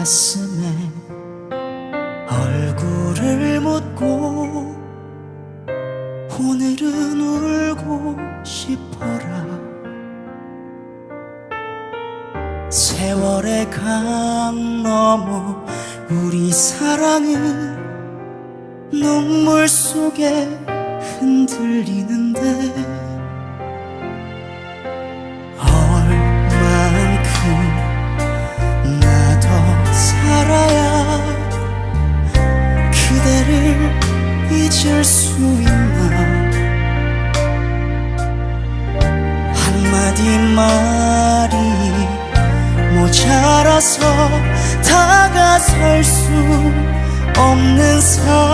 가슴에 얼굴을 묻고 오늘은 울고 싶어라. 세월의 강 너머 우리 사랑은 눈물 속에 흔들리는데 그대를 잊을 수 있나? 한마디 말이 모자라서 다가설 수 없는 사